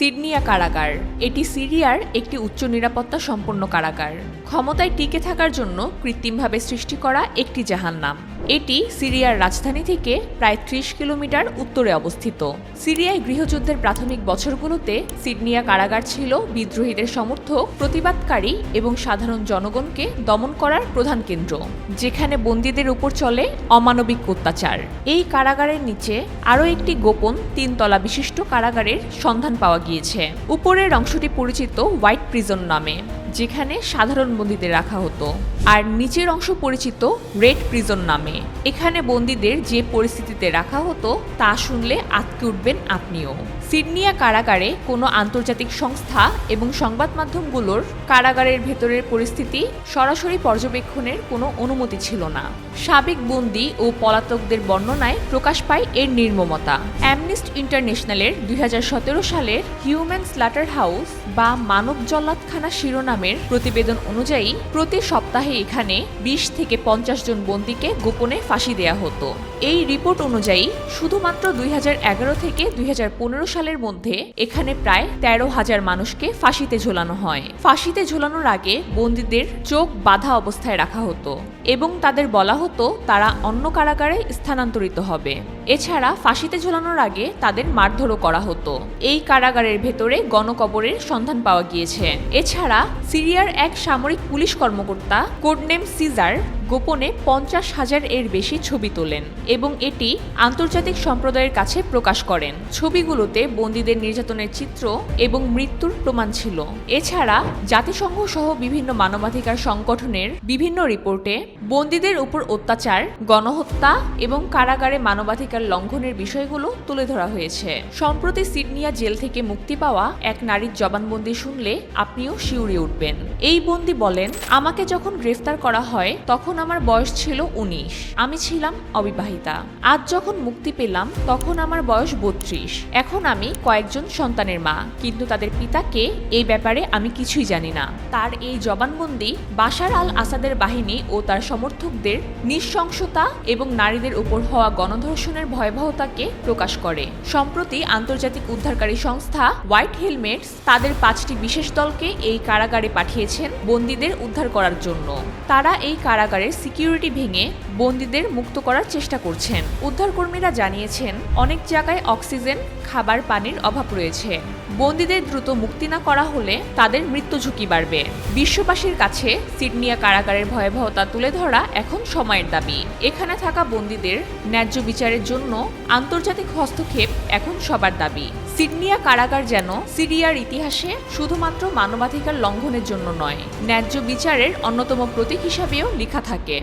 সিডনিয়া কারাগার। এটি সিরিয়ার একটি উচ্চ নিরাপত্তা সম্পন্ন কারাগার। ক্ষমতায় টিকে থাকার জন্য কৃত্রিমভাবে সৃষ্টি করা একটি জাহান্নাম। এটি সিরিয়ার রাজধানী থেকে প্রায় ত্রিশ কিলোমিটার উত্তরে অবস্থিত। সিরিয়ায় গৃহযুদ্ধের প্রাথমিক বছরগুলোতে সিডনিয়া কারাগার ছিল বিদ্রোহীদের সমর্থক, প্রতিবাদকারী এবং সাধারণ জনগণকে দমন করার প্রধান কেন্দ্র, যেখানে বন্দীদের উপর চলে অমানবিক অত্যাচার। এই কারাগারের নিচে আরও একটি গোপন তিনতলা বিশিষ্ট কারাগারের সন্ধান পাওয়া গিয়েছে। উপরের অংশটি পরিচিত হোয়াইট প্রিজন নামে। যেখানে সাধারণ বন্দীদের রাখা হতো। আর নিচের অংশ পরিচিত রেড প্রিজন নামে। এখানে বন্দীদের যে পরিস্থিতিতে রাখা হতো, তা শুনলে আটকে উঠবেন আপনিও। সিডনিয়া কারাগারে কোনো আন্তর্জাতিক সংস্থা এবং সংবাদ মাধ্যমগুলোর কারাগারের ভেতরের পরিস্থিতি সরাসরি পর্যবেক্ষণের কোনো অনুমতি ছিল না। সাবেক বন্দী ও পলাতকদের বর্ণনায় প্রকাশ পায় এর নির্মমতা। অ্যামনিস্ট ইন্টারন্যাশনালের দুই হাজার সতেরো সালের হিউম্যান স্ল্যাটার হাউস বা মানব জল্লাদখানা শিরোনামের প্রতিবেদন অনুযায়ী, প্রতি সপ্তাহে এখানে বিশ থেকে পঞ্চাশ জন বন্দীকে গোপনে ফাঁসি দেয়া হতো। এই রিপোর্ট অনুযায়ী, শুধুমাত্র দুই হাজার এগারো থেকে দুই হাজার পনেরো সালের মধ্যে এখানে প্রায় তেরো হাজার মানুষকে ফাঁসিতে ঝোলানো হয়। ফাঁসিতে ঝোলানোর আগে বন্দীদের চোখ বাধা অবস্থায় রাখা হতো এবং তাদের বলা হতো, তারা অন্য কারাগারে স্থানান্তরিত হবে। এছাড়া ফাঁসিতে ঝোলানোর আগে তাদের মারধরও করা হতো। এই কারাগারের ভেতরে গণকবরের সন্ধান পাওয়া গিয়েছে। এছাড়া সিরিয়ার এক সামরিক পুলিশ কর্মকর্তা কোডনেম সিজার গোপনে পঞ্চাশ হাজার এর বেশি ছবি তোলেন এবং এটি আন্তর্জাতিক সম্প্রদায়ের কাছে প্রকাশ করেন। ছবিগুলোতে বন্দীদের নির্যাতনের চিত্র এবং মৃত্যুর প্রমাণ ছিল। এছাড়া জাতিসংঘ সহ বিভিন্ন মানবাধিকার সংগঠনের বিভিন্ন রিপোর্টে বন্দীদের উপর অত্যাচার, গণহত্যা এবং কারাগারে মানবাধিকার লঙ্ঘনের বিষয়গুলো তুলে ধরা হয়েছে। সম্প্রতি সিডনিয়া জেল থেকে মুক্তি পাওয়া এক নারীর জবানবন্দি শুনলে আপনিও শিউরে উঠবেন। এই বন্দি বলেন, আমাকে যখন গ্রেফতার করা হয়, তখন আমার বয়স ছিল উনিশ। আমি ছিলাম অবিবাহিতা। আজ যখন মুক্তি পেলাম, তখন আমার বয়স বত্রিশ। এখন আমি কয়েকজন সন্তানের মা। কিন্তু তাদের পিতাকে এই ব্যাপারে আমি কিছুই জানি না। তার এই জবানবন্দি বাশার আল আসাদের বাহিনী ও তার সমর্থকদের নৃশংসতা এবং নারীদের উপর হওয়া গণধর্ষণের ভয়াবহতাকে প্রকাশ করে। সম্প্রতি আন্তর্জাতিক উদ্ধারকারী সংস্থা হোয়াইট হেলমেটস তাদের পাঁচটি বিশেষ দলকে এই কারাগারে পাঠিয়েছেন বন্দীদের উদ্ধার করার জন্য। তারা এই কারাগারের সিকিউরিটি ভেঙে বন্দীদের মুক্ত করার চেষ্টা করছেন। উদ্ধারকর্মীরা জানিয়েছেন, অনেক জায়গায় অক্সিজেন, খাবার, পানির অভাব রয়েছে। বন্দীদের দ্রুত মুক্তি না করা হলে তাদের মৃত্যু ঝুঁকি বাড়বে। বিশ্ববাসীর কাছে সিডনিয়া কারাগারের ভয়াবহতা তুলে ধরা এখন সময়ের দাবি। এখানে থাকা বন্দীদের ন্যায্য বিচারের জন্য আন্তর্জাতিক হস্তক্ষেপ এখন সবার দাবি। সিডনিয়া কারাগার যেন সিরিয়ার ইতিহাসে শুধুমাত্র মানবাধিকার লঙ্ঘনের জন্য নয়, ন্যায্য বিচারের অন্যতম প্রতীক হিসাবেও লেখা থাকে।